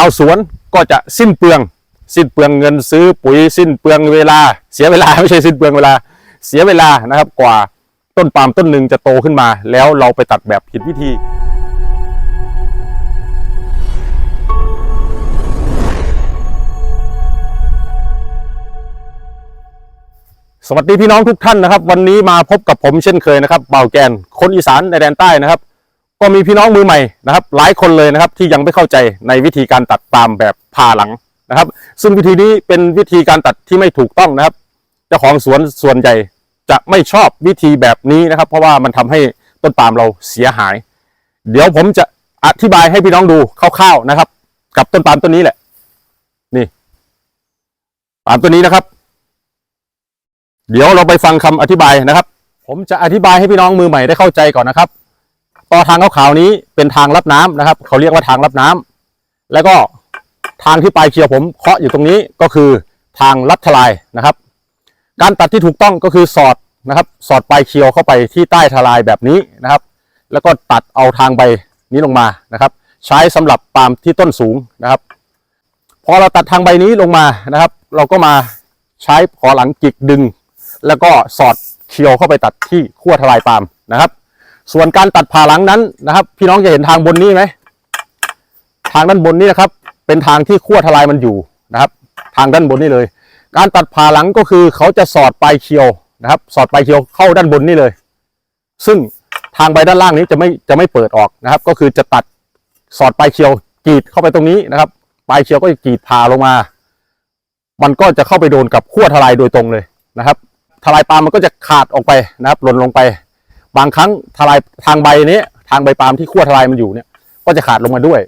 าวสวนก็จะสิ้นเปลือง สิ้นเปลืองเงินซื้อปุ๋ยสิ้นเปลืองเวลา เสียเวลาไม่ใช่สิ้นเปลืองเวลาเสียเวลานะครับกว่าต้นปาล์มต้นหนึ่งจะโตขึ้นมา แล้วเราไปตัดแบบผิดวิธีสวัสดีพี่น้องทุกท่านนะครับ วันนี้มาพบกับผมเช่นเคยนะครับเบาแกนคนอีสานในแดนใต้นะครับ ก็มีพี่น้องมือใหม่นะครับ หลายคนเลยนะครับ ที่ยังไม่เข้าใจในวิธีการตัดปาล์มแบบผ่าหลังนะครับ ซึ่งวิธีนี้เป็นวิธีการตัดที่ไม่ถูกต้องนะครับเจ้าของสวนส่วนใหญ่จะไม่ชอบวิธีแบบนี้นะครับ เพราะว่ามันทำให้ต้นปาล์มเราเสียหาย เดี๋ยวผมจะอธิบายให้พี่น้องดูคร่าวๆนะครับ กับต้นปาล์มต้นนี้แหละ นี่ปาล์มต้นนี้นะครับ เดี๋ยวเราไปฟังคำอธิบายนะครับ ผมจะอธิบายให้พี่น้องมือใหม่ได้เข้าใจก่อนนะครับ ต่อทางขาวๆนี้เป็นทางรับน้ำนะครับ เขาเรียกว่าทางรับน้ำแล้วก็ทางที่ปลายเคียวผมเคาะอยู่ตรงนี้ก็คือทางลัดทลายนะครับ การตัดที่ถูกต้องก็คือสอดนะครับ สอดปลายเคียวเข้าไปที่ใต้ทลายแบบนี้นะครับ แล้วก็ตัดเอาทางใบนี้ลงมานะครับ ใช้สำหรับปาล์มที่ต้นสูงนะครับ พอเราตัดทางใบนี้ลงมานะครับ เราก็มาใช้ขอหลังจิกดึง แล้วก็สอดเคียวเข้าไปตัดที่ขั้วทลายปาล์มนะครับ ส่วนการตัดผ่าหลังนั้นนะครับ พี่น้องจะเห็นทางบนนี้ไหมทางด้านบนนี้นะครับ เป็นทางที่ขั้วทลายมันอยู่นะครับ ทางด้านบนนี้เลย การตัดผ่าหลังก็คือเขาจะสอดปลายเคียวนะครับ สอดปลายเคียวเข้าด้านบนนี่เลย ซึ่งทางใบด้านล่างนี้จะไม่จะไม่เปิดออกนะครับ ก็คือจะตัดสอดปลายเคียวกรีดเข้าไปตรงนี้นะครับปลายเคียวก็จะกรีดผ่าลงมา มันก็จะเข้าไปโดนกับขั้วทลายโดยตรงเลยนะครับ ทลายปล์มมันก็จะขาดออกไปนะครับหล่นลงไป บางครั้งทลายทางใบนี้ทางใบปาล์มที่ขั้วทลายมันอยู่เนี่ย ก็จะขาดลงมาด้วย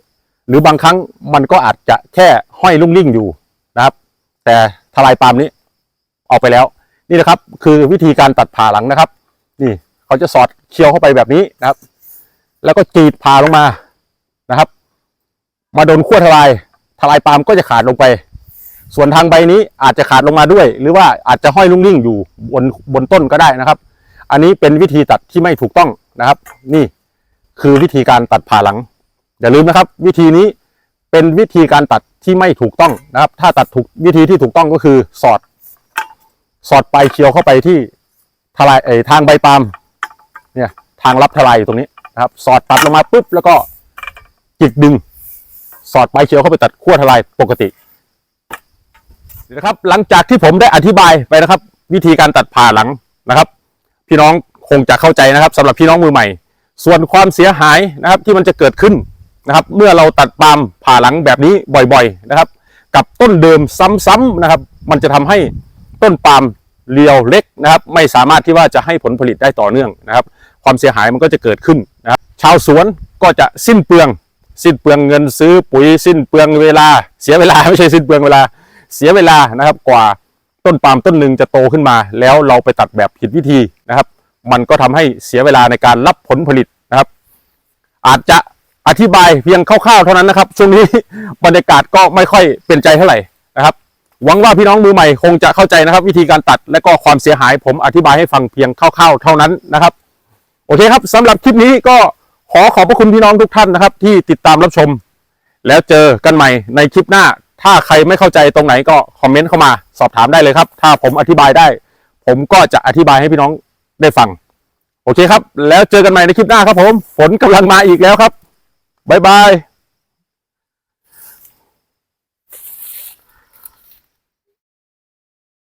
หรือบางครั้งมันก็อาจจะแค่ห้อยลุ่งลิ่งอยู่นะครับ แต่ทลายปาล์มนี้ออกไปแล้ว นี่นะครับ คือวิธีการตัดผ่าหลังนะครับ นี่เขาจะสอดเคี้ยวเข้าไปแบบนี้นะครับ แล้วก็กรีดผ่าลงมานะครับ มาโดนขั้วทลายทลายปาล์มก็จะขาดลงไป ส่วนทางใบนี้อาจจะขาดลงมาด้วย หรือว่าอาจจะห้อยลุ่งลิ่งอยู่บนบนต้นก็ได้นะครับ อันนี้เป็นวิธีตัดที่ไม่ถูกต้องนะครับ นี่คือวิธีการตัดผ่าหลัง อย่าลืมนะครับ วิธีนี้เป็นวิธีการตัดที่ไม่ถูกต้องนะครับ ถ้าตัดถูกวิธีที่ถูกต้องก็คือสอด สอดปลายเคียวเข้าไปที่ทลายเออทางใบปาล์มเนี่ยทางรับทลายอยู่ตรงนี้นะครับ สอดตัดลงมาปุ๊บแล้วก็จิกดึง สอดปลายเคียวเข้าไปตัดขั้วทลายปกตินะครับ หลังจากที่ผมได้อธิบายไปนะครับ วิธีการตัดผ่าหลังนะครับ พี่น้องคงจะเข้าใจนะครับสำหรับพี่น้องมือใหม่ ส่วนความเสียหายนะครับที่มันจะเกิดขึ้นนะครับ เมื่อเราตัดปาล์มผ่าหลังแบบนี้บ่อยๆนะครับ กับต้นเดิมซ้ำๆนะครับ มันจะทำให้ต้นปาล์มเรียวเล็กนะครับ ไม่สามารถที่ว่าจะให้ผลผลิตได้ต่อเนื่องนะครับ ความเสียหายมันก็จะเกิดขึ้นนะครับชาวสวนก็จะสิ้นเปลือง สิ้นเปลืองเงินซื้อปุ๋ยสิ้นเปลืองเวลา เสียเวลาไม่ใช่สิ้นเปลืองเวลาเสียเวลานะครับกว่า ต้นปาล์มต้นหนึ่งจะโตขึ้นมา แล้วเราไปตัดแบบผิดวิธีนะครับ มันก็ทำให้เสียเวลาในการรับผลผลิตนะครับ อาจจะอธิบายเพียงคร่าวๆเท่านั้นนะครับ ช่วงนี้บรรยากาศก็ไม่ค่อยเป็นใจเท่าไหร่นะครับ หวังว่าพี่น้องมือใหม่คงจะเข้าใจนะครับ วิธีการตัดและก็ความเสียหายผมอธิบายให้ฟังเพียงคร่าวๆเท่านั้นนะครับ โอเคครับสำหรับคลิปนี้ก็ขอขอบพระคุณพี่น้องทุกท่านนะครับ ที่ติดตามรับชม แล้วเจอกันใหม่ในคลิปหน้า ถ้าใครไม่เข้าใจตรงไหนก็คอมเมนต์เข้ามาสอบถามได้เลยครับ ถ้าผมอธิบายได้ ผมก็จะอธิบายให้พี่น้องได้ฟัง โอเคครับ แล้วเจอกันใหม่ในคลิปหน้าครับผม ฝนกำลังมาอีกแล้วครับบ๊ายบาย